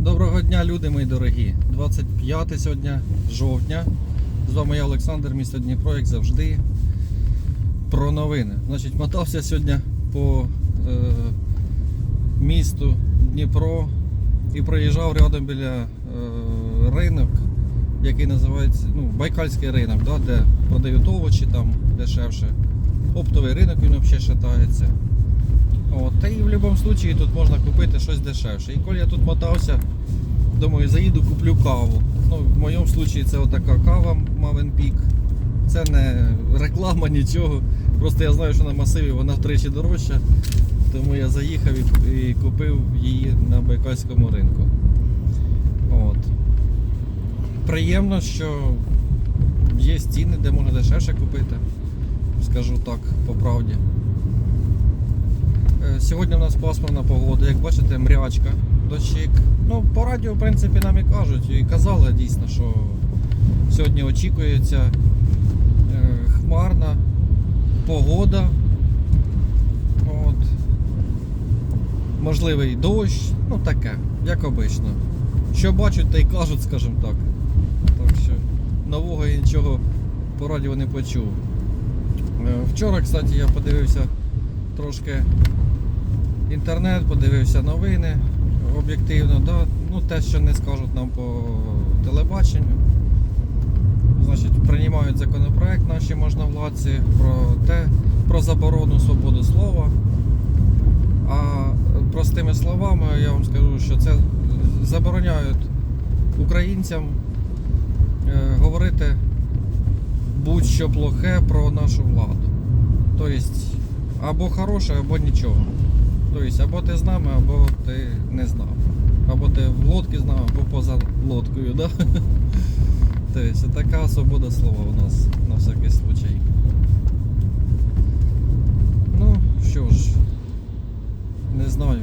Доброго дня, люди мої дорогі. 25 сьогодні жовтня. З вами я Олександр, місто Дніпро, як завжди. Про новини. Значить, мотався сьогодні по е, місту Дніпро і проїжджав рядом біля е, ринок, який називається ну, Байкальський ринок, да, де продають овочі там дешевше. Оптовий ринок він взагалі вважається. От, та і в будь-якому випадку тут можна купити щось дешевше. І коли я тут мотався, думаю, заїду, куплю каву. Ну, в моєму випадку це отака кава Maven Peak. Це не реклама, нічого. Просто я знаю, що на масиві вона втричі дорожча. Тому я заїхав і, купив її на Байкальському ринку. От. Приємно, що є ціни, де можна дешевше купити. Скажу так, по правді. Е, Сьогодні у нас пасмурна погода, як бачите, мрячка, дощик. Ну, по радіо, в принципі, нам і кажуть, і казали дійсно, що сьогодні очікується е, хмарна погода. От. Можливий дощ, ну таке, як обично. Що бачать, та й кажуть, скажімо так. Так що нового я нічого по радіо не почув. Е, Вчора, кстати, я подивився трошки інтернет, подивився новини об'єктивно, да? ну, те, що не скажуть нам по телебаченню. Значить, приймають законопроект наші можновладці про те, про заборону свободи слова. А простими словами я вам скажу, що це забороняють українцям е, говорити будь-що плохе про нашу владу. Тобто або хороше, або нічого. Тобто або ти з нами, або ти не з нами. Або ти в лодці з нами, або поза лодкою, да? Тобто така свобода слова у нас на всякий случай. Ну, що ж, не знаю,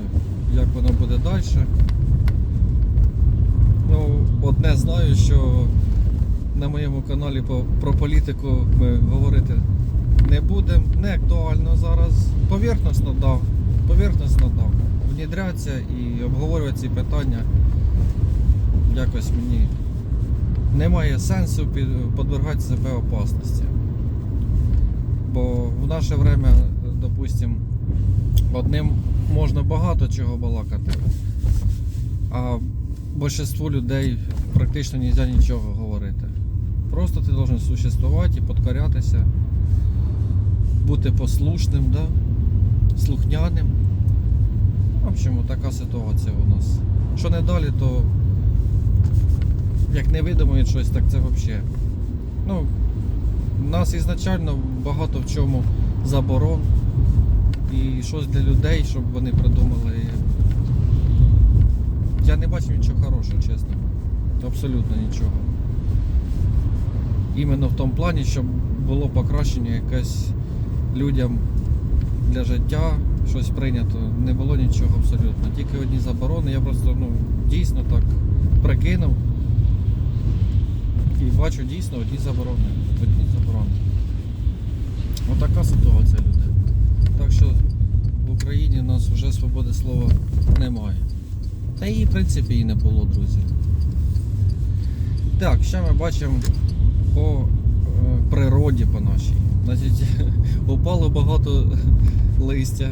як воно буде далі. Ну, одне знаю, що на моєму каналі про політику ми говорити не будемо. Не актуально зараз. Поверхносно дав. Поверхносно дав. Внідряться і обговорювати ці питання якось мені немає сенсу під- подвергати себе опасності. Бо в наше время, допустим, одним можна багато чого балакати, а більшинству людей практично не можна нічого говорити. Просто ти должен существувати і підкорятися, бути послушним, да? Слухняним. В общем, така ситуація у нас. Що не далі, то як не видумають щось, так це взагалі. Ну, нас ізначально багато в чому заборон і щось для людей, щоб вони придумали. Я не бачу нічого хорошого, чесно. Абсолютно нічого. Іменно в тому плані, щоб було покращення якесь людям для життя, щось прийнято. Не було нічого абсолютно. Тільки одні заборони. Я просто ну, дійсно так прикинув. І бачу дійсно одні заборони. Одні заборони. Отака ситуація, люди. Так що в Україні у нас вже свободи слова немає. Та її, в принципі, і не було, друзі. Так, що ми бачимо по природі по нашій. Значить, упало багато листя.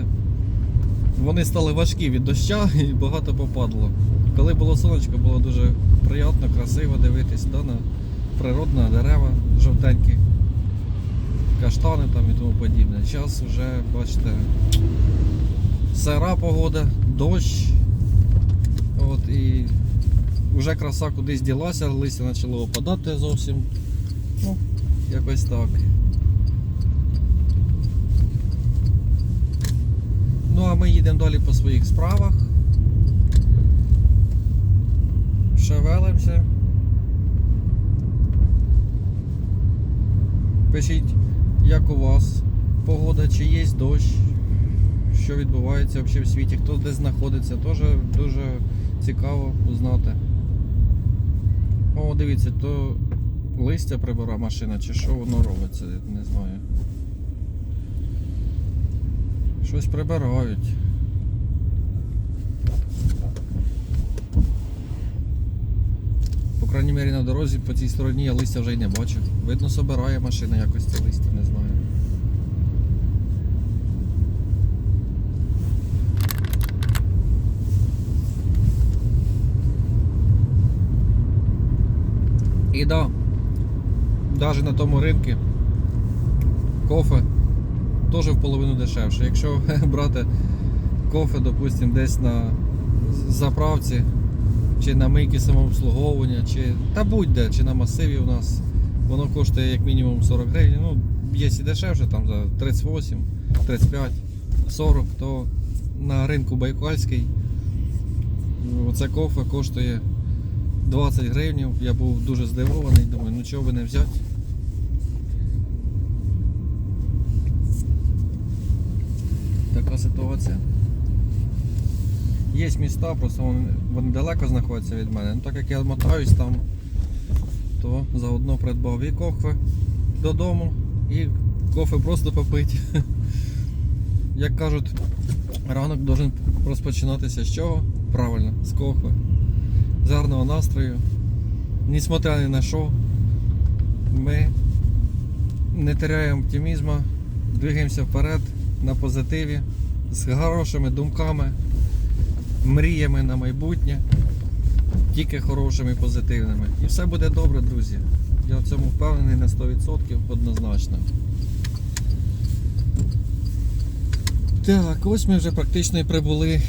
Вони стали важкі від доща і багато попадло. Коли було сонечко, було дуже приємно, красиво дивитись да, на природне дерева жовтенькі, каштани там і тому подібне. Час вже, бачите, сира погода, дощ. От і вже краса кудись ділася, листя почало опадати зовсім. Ну, якось так. Ну а ми їдемо далі по своїх справах. Шевелимося. Пишіть, як у вас погода, чи є дощ, що відбувається взагалі в світі, хто де знаходиться, теж дуже цікаво узнати. О, дивіться, то листя прибира машина, чи що воно робиться, не знаю. Щось прибирають. крайній мірі на дорозі по цій стороні я листя вже й не бачу. Видно, собирає машина якось це листя, не знаю. І да, навіть на тому ринку кофе теж в половину дешевше. Якщо брати кофе, допустим, десь на заправці, чи на мийки самообслуговування, чи та будь-де, чи на масиві у нас, воно коштує як мінімум 40 гривень. Ну, є і дешевше, там за 38, 35, 40, то на ринку Байкальський оце кофе коштує 20 гривень. Я був дуже здивований, думаю, ну чого би не взяти. Така ситуація. Є міста, просто вони, далеко знаходяться від мене. Ну, так як я мотаюсь там, то заодно придбав і кофе додому, і кофе просто попити. Як кажуть, ранок должен розпочинатися з чого? Правильно, з кофе. З гарного настрою. Несмотря ні на що, ми не теряємо оптимізму, двигаємося вперед на позитиві, з хорошими думками, мріями на майбутнє, тільки хорошими і позитивними. І все буде добре, друзі. Я в цьому впевнений на 100% однозначно. Так, ось ми вже практично і прибули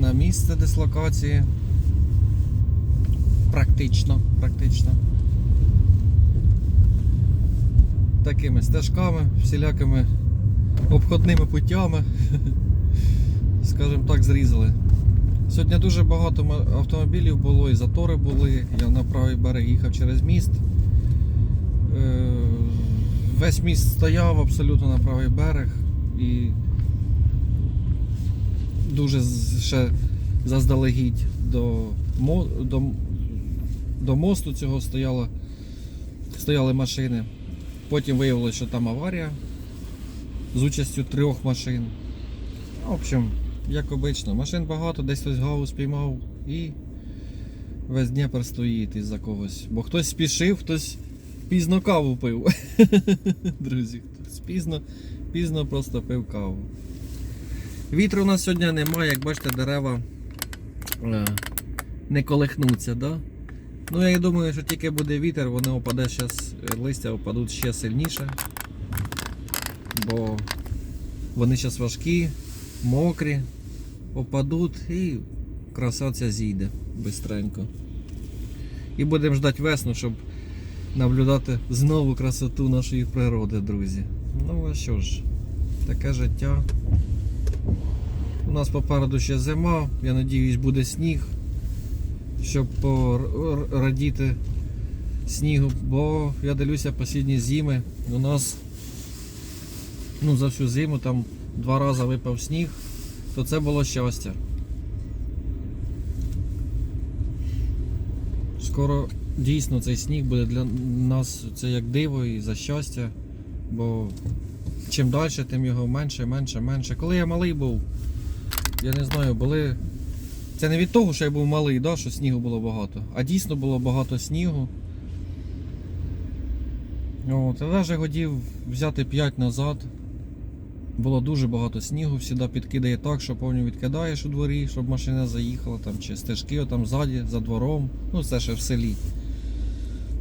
на місце дислокації. Практично, практично. Такими стежками, всілякими обходними путями, скажімо так, зрізали. Сьогодні дуже багато автомобілів було і затори були. Я на правий берег їхав через міст. Е, Весь міст стояв абсолютно на правий берег і дуже ще заздалегідь до, до, до мосту цього стояло, стояли машини. Потім виявилося, що там аварія з участю трьох машин. В общем, як обично, машин багато, десь хтось гаву спіймав і весь Дніпр стоїть із-за когось. Бо хтось спішив, хтось пізно каву пив. Друзі, хтось пізно, пізно просто пив каву. Вітру у нас сьогодні немає, як бачите, дерева е, не колихнуться, да? Ну я думаю, що тільки буде вітер, воно опаде зараз, листя опадуть ще сильніше. Бо вони зараз важкі, мокрі, опадуть і краса ця зійде бистренько. І будемо ждати весну, щоб наблюдати знову красоту нашої природи, друзі. Ну а що ж, таке життя. У нас попереду ще зима, я надіюсь, буде сніг, щоб порадіти снігу, бо я дивлюся останні зими. У нас ну, за всю зиму там два рази випав сніг, то це було щастя. Скоро дійсно цей сніг буде для нас це як диво і за щастя, бо чим далі, тим його менше, менше, менше. Коли я малий був, я не знаю, були. Це не від того, що я був малий, да, що снігу було багато, а дійсно було багато снігу. От, я навіть хотів взяти 5 назад. Було дуже багато снігу, всіда підкидає так, що повністю відкидаєш у дворі, щоб машина заїхала, там, чи стежки там ззаді, за двором, ну це ще в селі.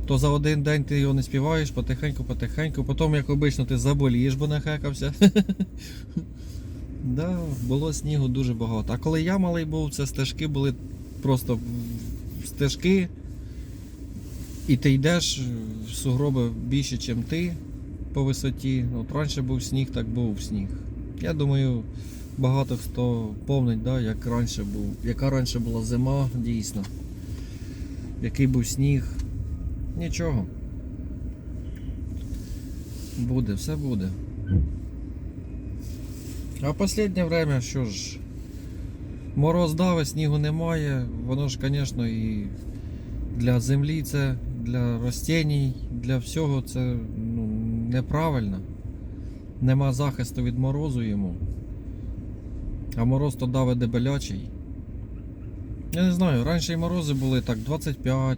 То за один день ти його не співаєш потихеньку, потихеньку, потім, як обично, ти заболієш, бо нахекався. Да, було снігу дуже багато. А коли я малий був, це стежки були просто стежки. І ти йдеш в сугроби більше, ніж ти по висоті. От раніше був сніг, так був сніг. Я думаю, багато хто помнить, да, як раніше був, яка раніше була зима, дійсно. Який був сніг. Нічого. Буде, все буде. А в останнє время, що ж, мороз давить, снігу немає, воно ж, звісно, і для землі це, для ростінь, для всього це ну, неправильно. Нема захисту від морозу йому. А мороз то давить дебелячий. Я не знаю, раніше і морози були так 25,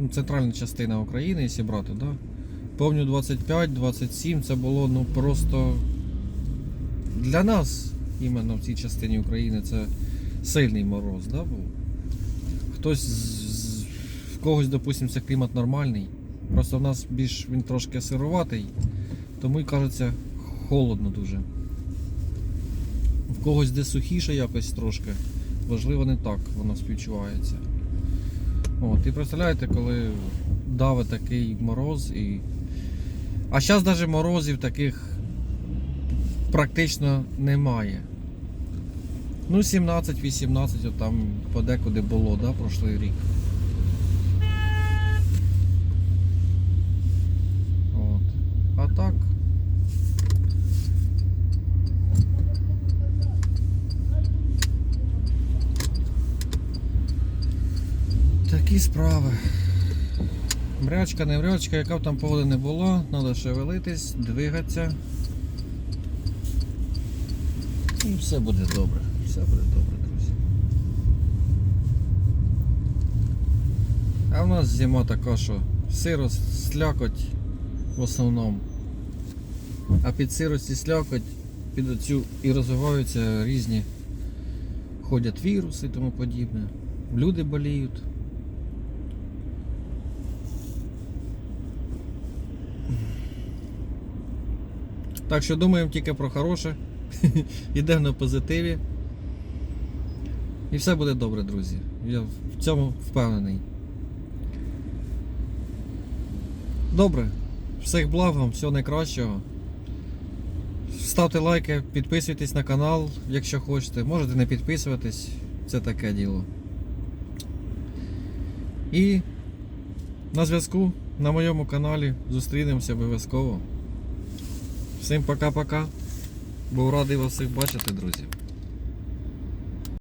ну, центральна частина України, якщо брати, да? Помню 25-27 це було ну просто для нас, іменно в цій частині України, це сильний мороз, да, був. Хтось з, в когось, допустимо, це клімат нормальний. Просто в нас більш він трошки сироватий, тому й кажеться холодно дуже. В когось де сухіше якось трошки. Можливо, не так воно співчувається. От, і представляєте, коли даве такий мороз і. А зараз навіть морозів таких практично немає. Ну, 17-18 от там подекуди було, да, прошлий рік. От. А так. Такі справи. Мрячка, не мрячка, яка б там погода не була, треба шевелитись, двигатися. І все буде добре. Все буде добре, друзі. А в нас зима така, що сиро, слякоть в основному. А під сирость і слякоть під оцю і розвиваються різні ходять віруси і тому подібне. Люди боліють. Так що думаємо тільки про хороше. Йдемо на позитиві. І все буде добре, друзі. Я в цьому впевнений. Добре. Всіх благ вам, всього найкращого. Ставте лайки, підписуйтесь на канал, якщо хочете. Можете не підписуватись, це таке діло. І на зв'язку на моєму каналі зустрінемося обов'язково. Всім пока-пока. Був радий вас всіх бачити, друзі.